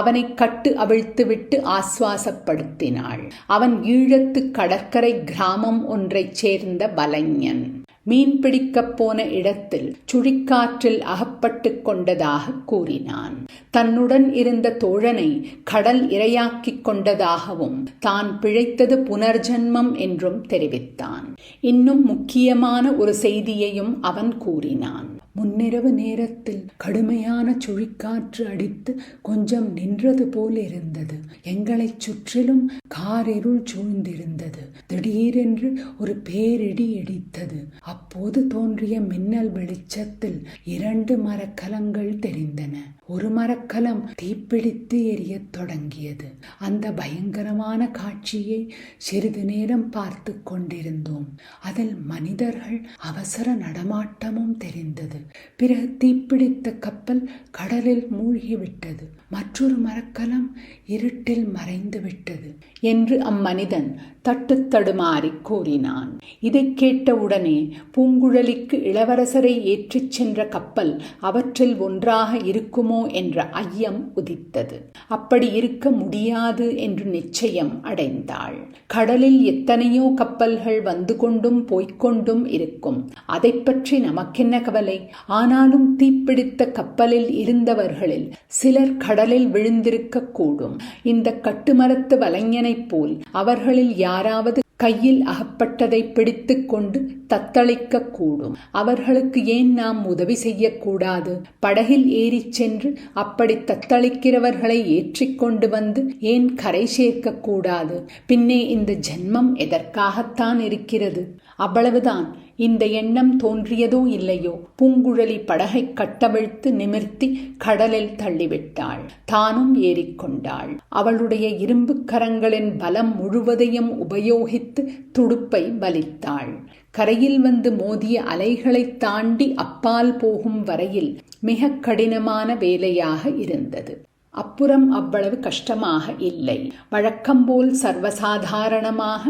அவனை கட்டு அவிழ்த்துவிட்டு ஆஸ்வாசப்படுத்தினாள். அவன் ஈழத்து கடற்கரை கிராமம் ஒன்றைச் சேர்ந்த பலைஞன் மீன் பிடிக்கப் போன இடத்தில் சுழிக்காற்றில் அகப்பட்டு கொண்டதாக கூறினான். தன்னுடன் இருந்த தோழனை கடல் இரையாக்கிக் கொண்டதாகவும் தான் பிழைத்தது புனர்ஜன்மம் என்றும் தெரிவித்தான். இன்னும் முக்கியமான ஒரு செய்தியையும் அவன் கூறினான். முன்னிரவு நேரத்தில் கடுமையான சுழிக்காற்று அடித்து கொஞ்சம் நின்றது போல் இருந்தது எங்களைச் சுற்றிலும் காரிருள் சூழ்ந்திருந்தது. திடீரென்று ஒரு பேரிடி இடித்தது. அப்போது தோன்றிய மின்னல் வெளிச்சத்தில் இரண்டு மரக்கலங்கள் தெரிந்தன. ஒரு மரக்கலம் தீப்பிடித்து எரியத் தொடங்கியது. அந்த பயங்கரமான காட்சியை சிறிது நேரம் பார்த்து கொண்டிருந்தோம். அதில் மனிதர்கள் அவசர நடமாட்டமும் தெரிந்தது. பிறகு தீப்பிடித்த கப்பல் கடலில் மூழ்கிவிட்டது. மற்றொரு மரக்கலம் இருட்டில் மறைந்து விட்டது என்று அம்மனிதன் தட்டு தடுமாறி கூறினான். இதை கேட்டவுடனே பூங்குழலிக்கு இளவரசரை ஏற்றிச் சென்ற கப்பல் அவற்றில் ஒன்றாக இருக்குமோ என்ற ஐயம் உதித்தது. அப்படி இருக்க முடியாது என்று நிச்சயம் அடைந்தாள். கடலில் எத்தனையோ கப்பல்கள் வந்து கொண்டும் போய்க்கொண்டும் இருக்கும். அதை பற்றி நமக்கென்ன கவலை? ஆனாலும் தீப்பிடித்த கப்பலில் இருந்தவர்களில் சிலர் கடலில் விழுந்திருக்க கூடும் இந்த கட்டுமரத்து வலைஞனைப் போல் அவர்களில் யாராவது கையில் அகப்பட்டதை பிடித்து கொண்டு தத்தளிக்க கூடும் அவர்களுக்கு ஏன் நாம் உதவி செய்யக்கூடாது? படகில் ஏறிச் சென்று அப்படி தத்தளிக்கிறவர்களை ஏற்றிக்கொண்டு வந்து ஏன் கரை சேர்க்கக்கூடாது? பின்னே இந்த ஜென்மம் எதற்காகத்தான் இருக்கிறது? அவ்வளவுதான். இந்த எண்ணம் தோன்றியதோ இல்லையோ? பூங்குழலி படகை கட்டவிழ்த்து நிமிர்த்தி கடலில் தள்ளிவிட்டாள். தானும் ஏறிக்கொண்டாள். அவளுடைய இரும்பு கரங்களின் பலம் முழுவதையும் உபயோகித்து துடுப்பை வலித்தாள் கரையில் வந்து மோதிய அலைகளை தாண்டி அப்பால் போகும் வரையில் மிக கடினமான வேலையாக இருந்தது. அப்புறம் அவ்வளவு கஷ்டமாக இல்லை. வழக்கம்போல் சர்வசாதாரணமாக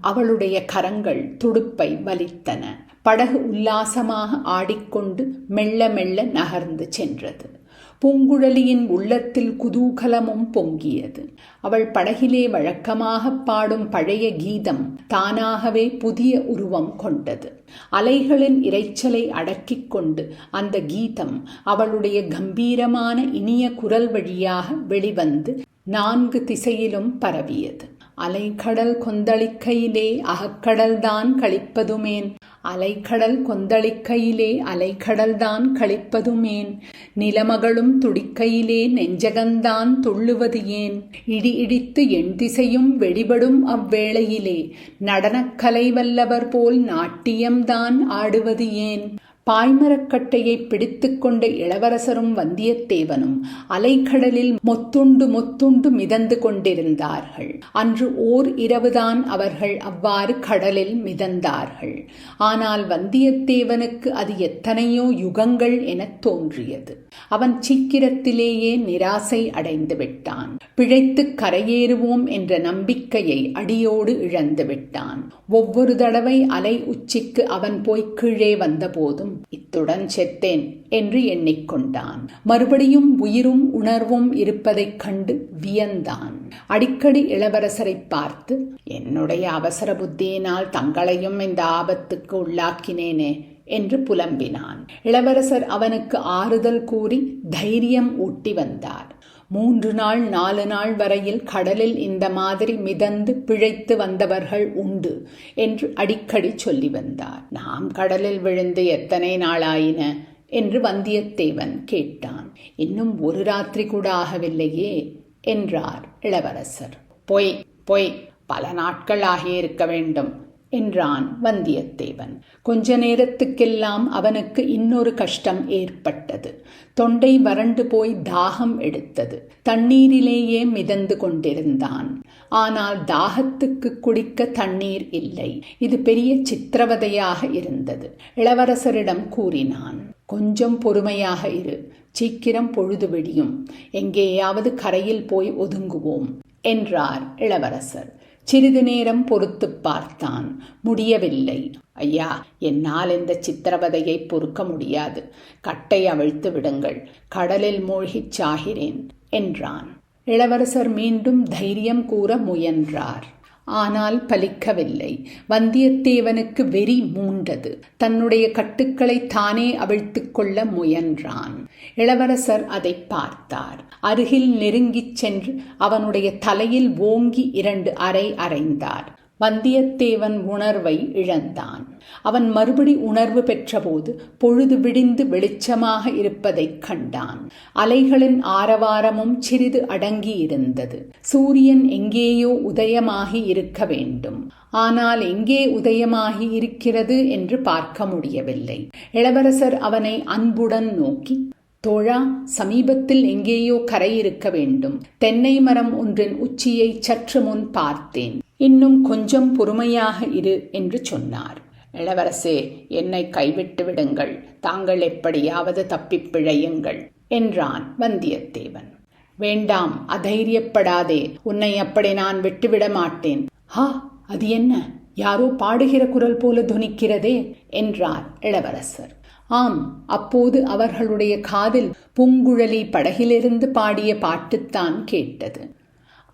அவளுடைய கரங்கள் துடுப்பை வலித்தன படகு உல்லாசமாக ஆடிக்கொண்டு மெல்ல மெல்ல நகர்ந்து சென்றது. பூங்குழலியின் உள்ளத்தில் குதூகலமும் பொங்கியது. அவள் படகிலே வழக்கமாக பாடும் பழைய கீதம் தானாகவே புதிய உருவம் கொண்டது. அலைகளின் இரைச்சலை அடக்கிக் கொண்டு அந்த கீதம் அவளுடைய கம்பீரமான இனிய குரல் வழியாக வெளிவந்து நான்கு திசையிலும் பரவியது. அலைக்கடல் கொந்தளிக்கையிலே அகக்கடல்தான் கழிப்பதுமேன் அலைக்கடல் கொந்தளிக்கையிலே அலைக்கடல்தான் கழிப்பதுமேன் நிலமகளும் துடிக்கையிலே நெஞ்சகந்தான் துள்ளுவது ஏன்? இடி இடித்து எண் திசையும் வெடிபடும் அவ்வேளையிலே நடனக்கலை வல்லவர் போல் நாட்டியம்தான் ஆடுவது ஏன்? பாய்மரக்கட்டையை பிடித்துக்கொண்ட இளவரசரும் வந்தியத்தேவனும் அலைக்கடலில் மொத்துண்டு மொத்துண்டு மிதந்து கொண்டிருந்தார்கள். அன்று ஓர் இரவுதான் அவர்கள் அவ்வாறு கடலில் மிதந்தார்கள். ஆனால் வந்தியத்தேவனுக்கு அது எத்தனையோ யுகங்கள் எனத் தோன்றியது. அவன் சீக்கிரத்திலேயே நிராசை அடைந்து விட்டான். பிழைத்து கரையேறுவோம் என்ற நம்பிக்கையை அடியோடு இழந்து விட்டான். ஒவ்வொரு தடவை அலை உச்சிக்கு அவன் போய் கீழே வந்தபோதும் இத்துடன் செத்தேன் என்று எண்ணிக்கொண்டான் மறுபடியும் உயிரும் உணர்வும் இருப்பதைக் கண்டு வியந்தான். அடிக்கடி இளவரசரை பார்த்து என்னுடைய அவசர புத்தியினால் தங்களையும் இந்த ஆபத்துக்கு உள்ளாக்கினேனே என்று புலம்பினான். இளவரசர் அவனுக்கு ஆறுதல் கூறி தைரியம் ஊட்டி வந்தார். மூன்று நாள் நாலு நாள் வரையில் கடலில் இந்த மாதிரி மிதந்து பிழைத்து வந்தவர்கள் உண்டு என்று அடிக்கடி சொல்லி வந்தார். நாம் கடலில் விழுந்து எத்தனை நாளாயின? என்று வந்தியத்தேவன் கேட்டான். இன்னும் ஒரு ராத்திரி கூட ஆகவில்லையே என்றார் இளவரசர். பொய் பொய் பல நாட்கள் ஆகியிருக்க வேண்டும். என்றான் வந்தியத்தேவன். கொஞ்ச நேரத்துக்கெல்லாம் அவனுக்கு இன்னொரு கஷ்டம் ஏற்பட்டது. தொண்டை வறண்டு போய் தாகம் எடுத்தது. தண்ணீரிலேயே மிதந்து கொண்டிருந்தான். ஆனால் தாகத்துக்கு குடிக்க தண்ணீர் இல்லை. இது பெரிய சித்திரவதையாக இருந்தது. இளவரசரிடம் கூறினான் கொஞ்சம் பொறுமையாக இரு. சீக்கிரம் பொழுது விடியும். எங்கேயாவது கரையில் போய் ஒதுங்குவோம் என்றார் இளவரசர். சிறிது நேரம் பொறுத்து பார்த்தான். முடியவில்லை. ஐயா என்னால் இந்த சித்திரவதையை பொறுக்க முடியாது. கட்டை அவிழ்த்து விடுங்கள். கடலில் மூழ்கிச் சாகிறேன் என்றான். இளவரசர் மீண்டும் தைரியம் கூற முயன்றார். ஆனால் பலிக்கவில்லை. வந்தியத்தேவனுக்கு வெறி மூண்டது. தன்னுடைய கட்டுக்களை தானே அவிழ்த்துக் கொள்ள முயன்றான். இளவரசர் அதை பார்த்தார். அருகில் நெருங்கிச் சென்று அவனுடைய தலையில் ஓங்கி இரண்டு அறை அறைந்தார். வந்தியத்தேவன் உணர்வை இழந்தான். அவன் மறுபடி உணர்வு பெற்றபோது பொழுது விடிந்து வெளிச்சமாக இருப்பதைக் கண்டான். அலைகளின் ஆரவாரமும் சிறிது அடங்கியிருந்தது. சூரியன் எங்கேயோ உதயமாகி இருக்க வேண்டும். ஆனால் எங்கே உதயமாகி இருக்கிறது என்று பார்க்க முடியவில்லை. இளவரசர் அவனை அன்புடன் நோக்கி தோழா சமீபத்தில் எங்கேயோ கரை இருக்க வேண்டும். தென்னை மரம் ஒன்றின் உச்சியை சற்று முன் பார்த்தேன். இன்னும் கொஞ்சம் பொறுமையாக இரு என்று சொன்னார். இளவரசே என்னை கைவிட்டு விடுங்கள். தாங்கள் எப்படியாவது தப்பிப் பிழையுங்கள் என்றான் வந்தியத்தேவன். வேண்டாம் அதைரியப்படாதே. உன்னை அப்படி நான் விட்டுவிட மாட்டேன். ஹா அது என்ன? யாரோ பாடுகிற குரல் போல துணிக்கிறதே என்றார் இளவரசர். ஆம் அப்போது அவர்களுடைய காதில் பூங்குழலி படகிலிருந்து பாடிய பாட்டுத்தான் கேட்டது.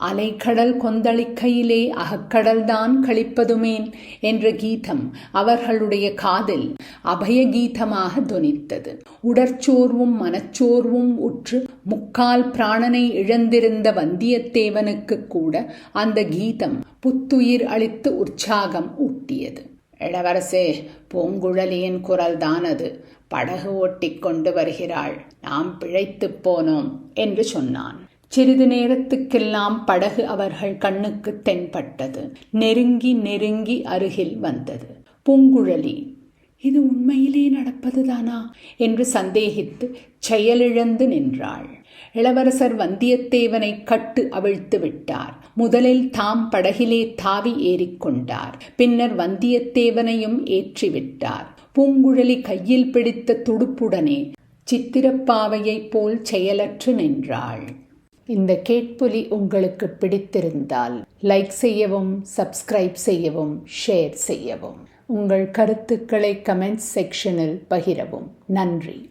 அலைக்கடல் கொந்தளிக்கையிலே அகக்கடல்தான் கழிப்பதுமேன் என்ற கீதம் அவர்களுடைய காதில் அபய கீதமாக தொனித்தது உடற்சோர்வும் மனச்சோர்வும் உற்று முக்கால் பிராணனை இழந்திருந்த வந்தியத்தேவனுக்கு கூட அந்த கீதம் புத்துயிர் அளித்து உற்சாகம் ஊட்டியது. இளவரசே பூங்குழலியின் குரல்தான் அது. படகு ஓட்டிக் கொண்டு வருகிறாள். நாம் பிழைத்துப் போனோம் என்று சொன்னான். சிறிது நேரத்துக்கெல்லாம் படகு அவர்கள் கண்ணுக்கு தென்பட்டது. நெருங்கி நெருங்கி அருகில் வந்தது. பூங்குழலி இது உண்மையிலே நடப்பதுதானா? என்று சந்தேகித்து செயலிழந்து நின்றாள். இளவரசர் வந்தியத்தேவனை கட்டு அவிழ்த்து விட்டார். முதலில் தாம் படகிலே தாவி ஏறிக்கொண்டார் பின்னர் வந்தியத்தேவனையும் ஏற்றிவிட்டார் பூங்குழலி கையில் பிடித்த துடுப்புடனே சித்திரப்பாவையைப் போல் செயலற்று நின்றாள். இந்த கேட்புலி உங்களுக்கு பிடித்திருந்தால் லைக் செய்யவும் சப்ஸ்கிரைப் செய்யவும் ஷேர் செய்யவும். உங்கள் கருத்துக்களை கமெண்ட்ஸ் செக்ஷனில் பகிரவும். நன்றி.